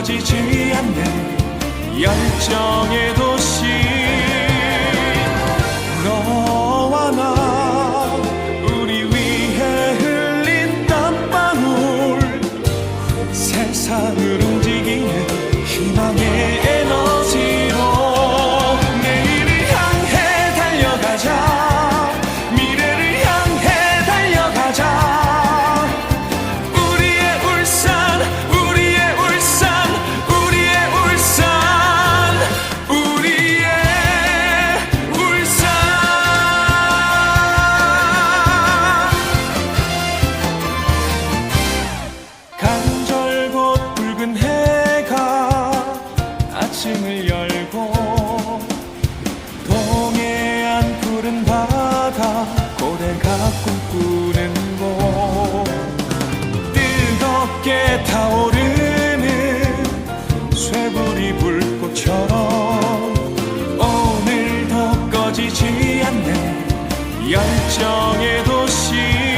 꺼지지 않는 열정의 도시. 너와 나 우리 위해 흘린 땀방울. 세상을 간절곶 붉은 해가 아침을 열고 동해안 푸른 바다 고래가 꿈꾸는 곳. 뜨겁게 타오르는 쇠불이 불꽃처럼 오늘도 꺼지지 않는 열정의 도시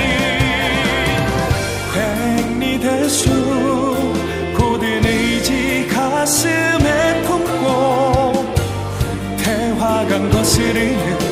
대수 고든 의지 가슴에 품고 태화강 거스르는